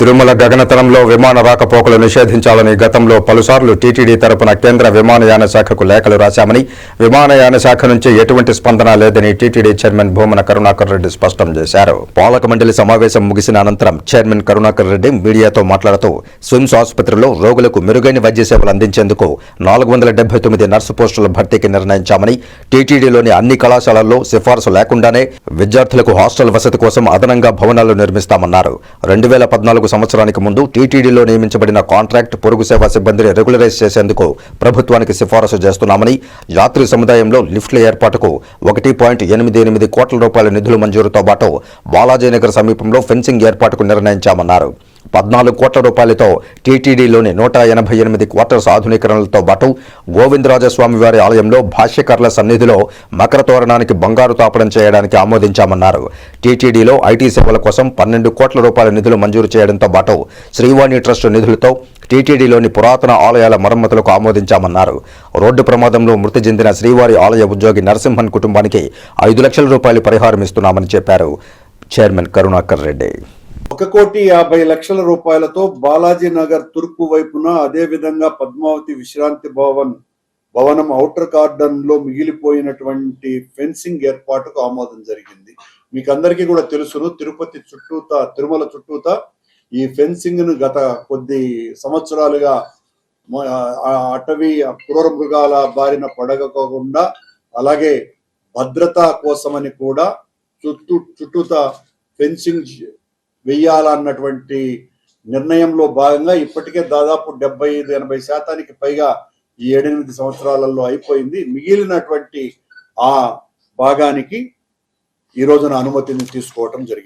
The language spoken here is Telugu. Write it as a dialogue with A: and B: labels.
A: తిరుమల గగనతలంలో విమాన రాకపోకలు నిషేధించాలని గతంలో పలుసార్లు టీటీడీ తరపున కేంద్ర విమానయాన శాఖకు లేఖలు రాశామని విమానయాన శాఖ నుంచి ఎటువంటి స్పందన లేదని టీటీడీ చైర్మన్ భూమన కరుణాకర్ రెడ్డి స్పష్టం చేశారు. పాలక మండలి సమావేశం ముగిసిన అనంతరం చైర్మన్ కరుణాకర్ రెడ్డి మీడియాతో మాట్లాడుతూ స్విమ్స్ ఆసుపత్రిలో రోగులకు మెరుగైన వైద్య సేవలు అందించేందుకు నాలుగు వందల డెబ్బై తొమ్మిది నర్సు పోస్టుల భర్తీకి నిర్ణయించామని టీటీడీలోని అన్ని కళాశాలల్లో సిఫార్సు లేకుండానే విద్యార్థులకు హాస్టల్ వసతి కోసం అదనంగా భవనాలు నిర్మిస్తామన్నారు. రెండు వేల పద్నాలుగు సంవత్సరానికి ముందు టీటీడీలో నియమించబడిన కాంట్రాక్ట్ పొరుగు సేవా సిబ్బందిని రెగ్యులరైజ్ చేసేందుకు ప్రభుత్వానికి సిఫారసు చేస్తున్నామని యాత్రి సముదాయంలో లిఫ్ట్ల ఏర్పాటుకు ఒకటి పాయింట్ ఎనిమిది ఎనిమిది కోట్ల రూపాయల నిధులు మంజూరుతో పాటు బాలాజీనగర్ సమీపంలో ఫెన్సింగ్ ఏర్పాటుకు నిర్ణయించామన్నారు. పద్నాలుగు కోట్ల రూపాయలతో టీటీడీలోని నూట ఎనభై ఎనిమిది క్వార్టర్స్ ఆధునీకరణలతో పాటు గోవిందరాజస్వామి వారి ఆలయంలో భాష్యకర్ల సన్నిధిలో మకర తోరణానికి బంగారు తాపడం చేయడానికి ఆమోదించామన్నారు. టీటీడీలో ఐటీ సేవల కోసం పన్నెండు కోట్ల రూపాయల నిధులు మంజూరు చేయడంతో పాటు శ్రీవాణి ట్రస్ట్ నిధులతో టీటీడీలోని పురాతన ఆలయాల మరమ్మతులకు ఆమోదించామన్నారు. రోడ్డు ప్రమాదంలో మృతి చెందిన శ్రీవారి ఆలయ ఉద్యోగి నరసింహన్ కుటుంబానికి ఐదు లక్షల రూపాయలు పరిహారం ఇస్తున్నామని చెప్పారు. చైర్మన్ కరుణాకర్ రెడ్డి.
B: ఒక కోటి యాభై లక్షల రూపాయలతో బాలాజీ నగర్ తూర్పు వైపున అదే విధంగా పద్మావతి విశ్రాంతి భవన్ భవనం ఔటర్ గార్డెన్లో మిగిలిపోయినటువంటి ఫెన్సింగ్ ఏర్పాటుకు ఆమోదం జరిగింది. మీకు అందరికీ కూడా తెలుసును తిరుపతి చుట్టూత తిరుమల చుట్టూత ఈ ఫెన్సింగ్ను గత కొద్ది సంవత్సరాలుగా అటవీ క్రూర మృగాల బారిన పడగకుండా అలాగే భద్రత కోసమని కూడా చుట్టూ చుట్టూత ఫెన్సింగ్ వెయ్యాలన్నటువంటి నిర్ణయంలో భాగంగా ఇప్పటికే దాదాపు డెబ్బై ఐదు ఎనభై శాతానికి పైగా ఈ ఏడెనిమిది సంవత్సరాలలో అయిపోయింది. మిగిలినటువంటి ఆ భాగానికి ఈ రోజున అనుమతిని తీసుకోవటం జరిగింది.